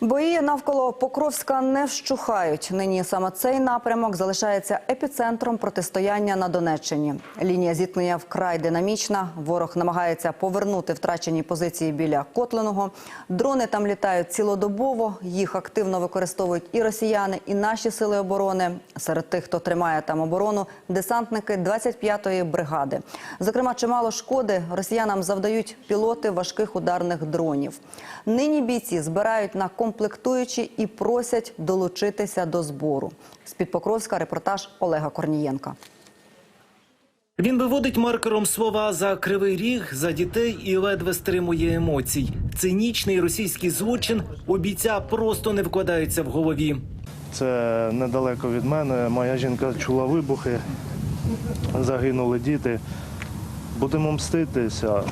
Бої навколо Покровська не вщухають. Нині саме цей напрямок залишається епіцентром протистояння на Донеччині. Лінія зіткнення вкрай динамічна. Ворог намагається повернути втрачені позиції біля Котленого. Дрони там літають цілодобово. Їх активно використовують і росіяни, і наші сили оборони. Серед тих, хто тримає там оборону, десантники 25-ї бригади. Зокрема, чимало шкоди росіянам завдають пілоти важких ударних дронів. Нині бійці збирають на комплектуючі і просять долучитися до збору. З-під Покровська репортаж Олега Корнієнка. Він виводить маркером слова за кривий ріг, за дітей і ледве стримує емоцій. Цинічний російський злочин у бійця просто не вкладається в голові. Це недалеко від мене. Моя жінка чула вибухи, загинули діти. Будемо мститися,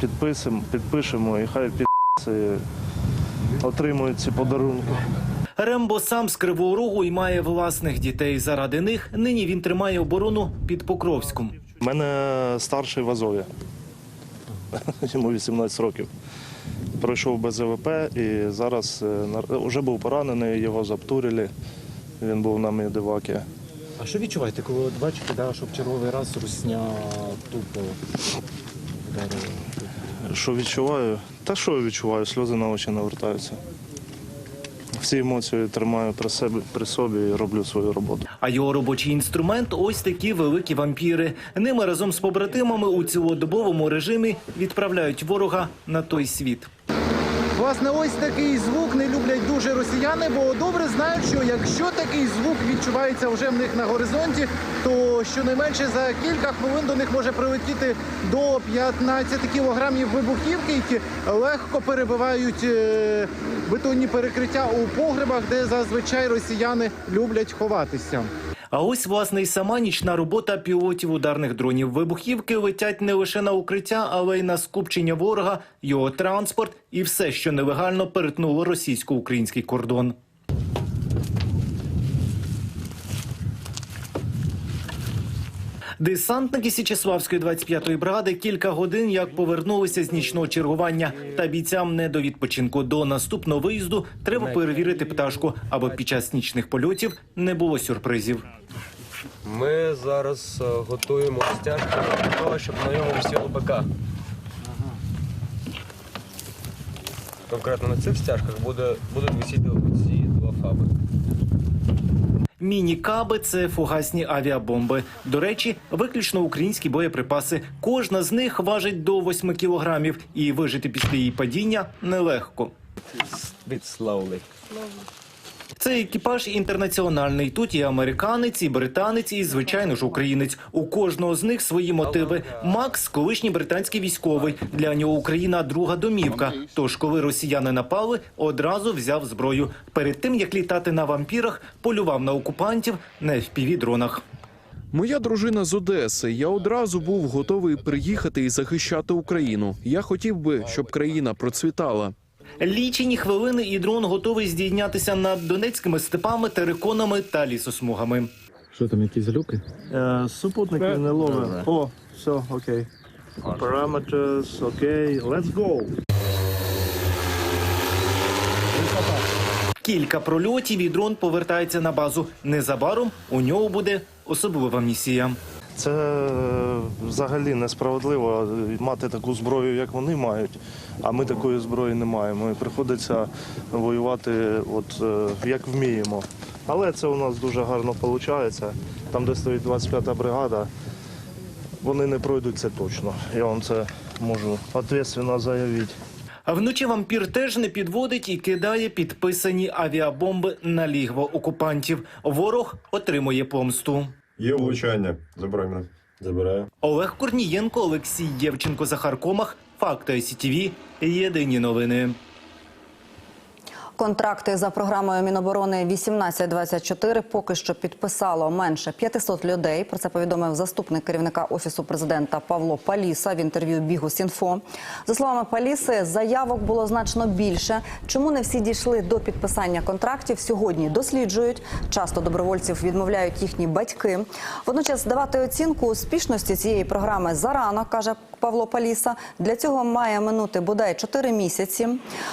підписимо, підпишемо і хай підписи отримують ці подарунки. Рембо сам з Кривого Рогу і має власних дітей. Заради них нині він тримає оборону під Покровськом. У мене старший в Азові. Йому 18 років. Пройшов без ЗВП і зараз вже був поранений, його заптурили. Він був на медивакі. А що відчуваєте, коли бачите, да, що в черговий раз русня тупо вдарила? Що відчуваю? Та що я відчуваю? Сльози на очі навертаються. Всі емоції тримаю при, себе, при собі і роблю свою роботу. А його робочий інструмент ось такі великі вампіри. Ними разом з побратимами у цілодобовому режимі відправляють ворога на той світ. Власне, ось такий звук не люблять дуже росіяни, бо добре знають, що якщо такий звук відчувається вже в них на горизонті, то щонайменше за кілька хвилин до них може прилетіти до 15 кілограмів вибухівки, які легко перебивають е, бетонні перекриття у погребах, де зазвичай росіяни люблять ховатися. А ось власне і сама нічна робота пілотів ударних дронів. Вибухівки летять не лише на укриття, але й на скупчення ворога, його транспорт і все, що нелегально перетнуло російсько-український кордон. Десантники Січеславської 25-ї бригади кілька годин як повернулися з нічного чергування. Та бійцям не до відпочинку. До наступного виїзду треба перевірити пташку, аби під час нічних польотів не було сюрпризів. Ми зараз е, готуємо стяжки для того, щоб на ньому висіло БК. Конкретно на цих стяжках буде, будуть висіти ці два фаби. Міні-каби це фугасні авіабомби. До речі, виключно українські боєприпаси. Кожна з них важить до 8 кілограмів, і вижити після її падіння нелегко. Slowly. Цей екіпаж інтернаціональний. Тут є американець, і британець, і звичайно ж українець. У кожного з них свої мотиви. Макс, колишній британський військовий. Для нього Україна друга домівка. Тож, коли росіяни напали, одразу взяв зброю. Перед тим як літати на вампірах, полював на окупантів на FPV-дронах. Моя дружина з Одеси. Я одразу був готовий приїхати і захищати Україну. Я хотів би, щоб країна процвітала. Лічені хвилини і дрон готовий здійнятися над донецькими степами, териконами та лісосмугами. Що там, якісь глюки? Е, супутники не ловить. О, все, окей. Parameters, окей. Let's go. Кілька прольотів і дрон повертається на базу. Незабаром у нього буде особлива місія. Це е, взагалі несправедливо мати таку зброю, як вони мають, а ми такої зброї не маємо. І приходиться воювати, от е, як вміємо. Але це у нас дуже гарно виходить. Там, де стоїть 25-та бригада, вони не пройдуть це точно. Я вам це можу відповідально заявити. А вночі вампір теж не підводить і кидає підписані авіабомби на лігво окупантів. Ворог отримує помсту. Є влучання. Забирай мене. Забираю. Олег Корнієнко, Олексій Євченко, Захар Комах. Факти СІТВ. Єдині новини. Контракти за програмою Міноборони 1824 поки що підписало менше 500 людей. Про це повідомив заступник керівника офісу президента Павло Паліса в інтерв'ю Бігус.Інфо. За словами Паліси, заявок було значно більше. Чому не всі дійшли до підписання контрактів? Сьогодні досліджують. Часто добровольців відмовляють їхні батьки. Водночас давати оцінку успішності цієї програми зарано каже Павло Паліса. Для цього має минути бодай 4 місяці.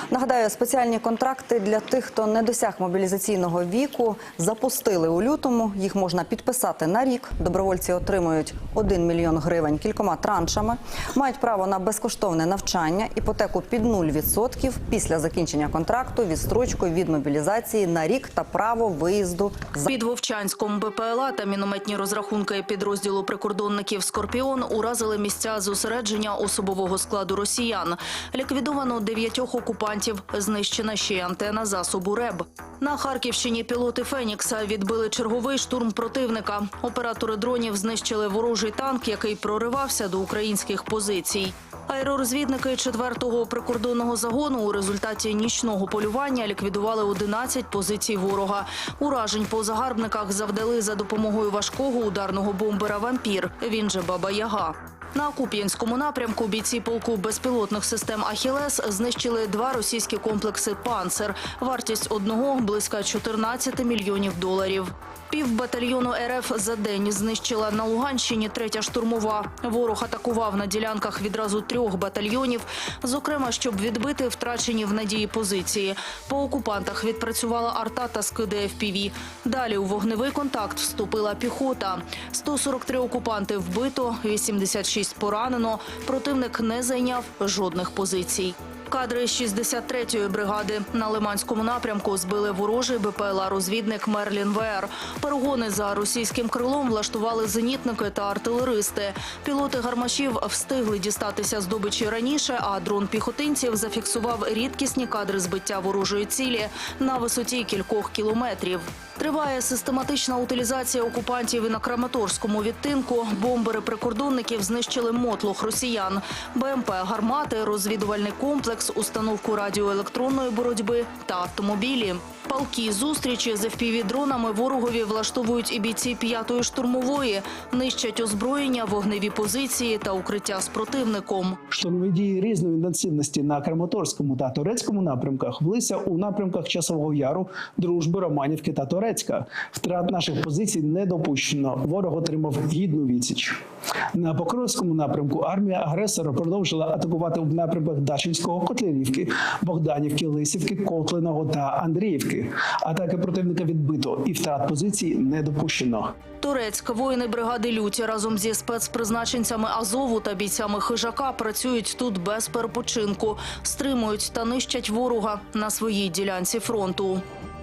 Нагадаю, спеціальні контракти для тих, хто не досяг мобілізаційного віку, запустили у лютому. Їх можна підписати на рік. Добровольці отримують 1 мільйон гривень кількома траншами. Мають право на безкоштовне навчання, іпотеку під 0% після закінчення контракту, відстрочку від мобілізації на рік та право виїзду за Під Вовчанськом БПЛА та мінометні розрахунки підрозділу прикордонників «Скорпіон» уразили місця зосередження особового складу росіян. Ліквідовано дев'ятьох окупантів, знищена ще антена засобу РЕБ. На Харківщині пілоти «Фенікса» відбили черговий штурм противника. Оператори дронів знищили ворожий танк, який проривався до українських позицій. Аеророзвідники 4-го прикордонного загону у результаті нічного полювання ліквідували 11 позицій ворога. Уражень по загарбниках завдали за допомогою важкого ударного бомбера «Вампір», він же «Баба Яга». На Куп'янському напрямку бійці полку безпілотних систем «Ахілес» знищили два російські комплекси «Панцер». Вартість одного – близько 14 мільйонів доларів. Пів батальйону РФ за день знищила на Луганщині третя штурмова. Ворог атакував на ділянках відразу трьох батальйонів, зокрема, щоб відбити втрачені в надії позиції. По окупантах відпрацювала арта та скиди FPV. Далі у вогневий контакт вступила піхота. 143 окупанти вбито, 86 поранено. Противник не зайняв жодних позицій. Кадри 63-ї бригади на Лиманському напрямку збили ворожий БПЛА-розвідник Мерлін ВР. Перегони за російським крилом влаштували зенітники та артилеристи. Пілоти гармашів встигли дістатися здобичі раніше, а дрон піхотинців зафіксував рідкісні кадри збиття ворожої цілі на висоті кількох кілометрів. Триває систематична утилізація окупантів і на Краматорському відтинку. Бомбери прикордонників знищили мотлох росіян, БМП, гармати, розвідувальний комплекс, установку радіоелектронної боротьби та автомобілі. Палки зустрічі з FPV-дронами ворогові влаштовують і бійці п'ятої штурмової, нищать озброєння, вогневі позиції та укриття з противником. Штурмові дії різної інтенсивності на Краматорському та Турецькому напрямках влися у напрямках Часового Яру, Дружби, Романівки та Турецька. Втрат наших позицій не допущено. Ворог отримав гідну відсіч. На Покровському напрямку армія агресора продовжила атакувати в напрямках Дачинського, Котлярівки, Богданівки, Лисівки, Котлиного та Андріївки. Атаки противника відбито і втрат позицій не допущено. Турецьк, воїни бригади Люті разом зі спецпризначенцями Азову та бійцями хижака працюють тут без перепочинку, стримують та нищать ворога на своїй ділянці фронту.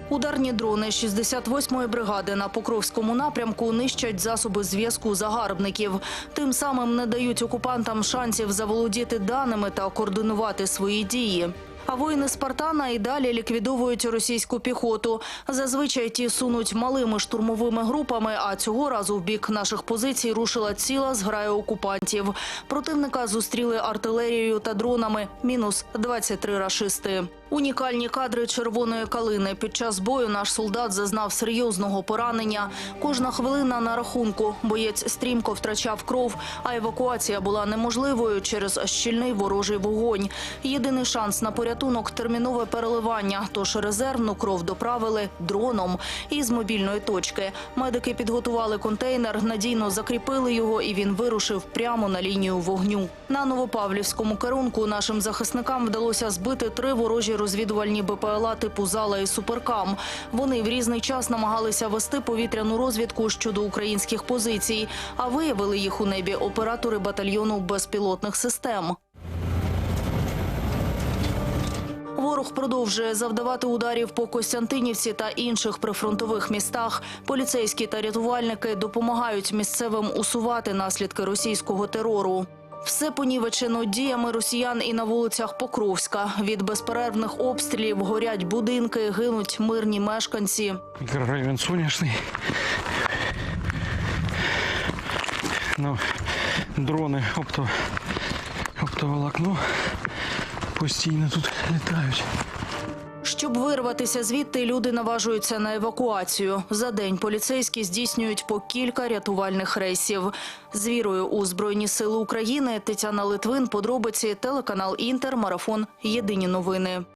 Ударні дрони 68-ї бригади на Покровському напрямку нищать засоби зв'язку загарбників. Тим самим не дають окупантам шансів заволодіти даними та координувати свої дії. А воїни Спартана і далі ліквідовують російську піхоту. Зазвичай ті сунуть малими штурмовими групами, а цього разу в бік наших позицій рушила ціла зграя окупантів. Противника зустріли артилерією та дронами. Мінус 23 рашисти. Унікальні кадри червоної калини. Під час бою наш солдат зазнав серйозного поранення. Кожна хвилина на рахунку. Боєць стрімко втрачав кров, а евакуація була неможливою через щільний ворожий вогонь. Єдиний шанс на порятунок термінове переливання. Тож резервну кров доправили дроном із мобільної точки. Медики підготували контейнер, надійно закріпили його, і він вирушив прямо на лінію вогню. На Новопавлівському керунку нашим захисникам вдалося збити три ворожі розвідувальні БПЛА типу Зала і Суперкам. Вони в різний час намагалися вести повітряну розвідку щодо українських позицій, а виявили їх у небі оператори батальйону безпілотних систем. Ворог продовжує завдавати ударів по Костянтинівці та інших прифронтових містах. Поліцейські та рятувальники допомагають місцевим усувати наслідки російського терору. Все понівечено діями росіян і на вулицях Покровська. Від безперервних обстрілів горять будинки, гинуть мирні мешканці. Мікрорайон сонячний. Ну, дрони опто, оптоволокно постійно тут літають. Щоб вирватися звідти, люди наважуються на евакуацію. За день поліцейські здійснюють по кілька рятувальних рейсів. З вірою у Збройні Сили України Тетяна Литвин, подробиці, телеканал Інтер, марафон. Єдині новини.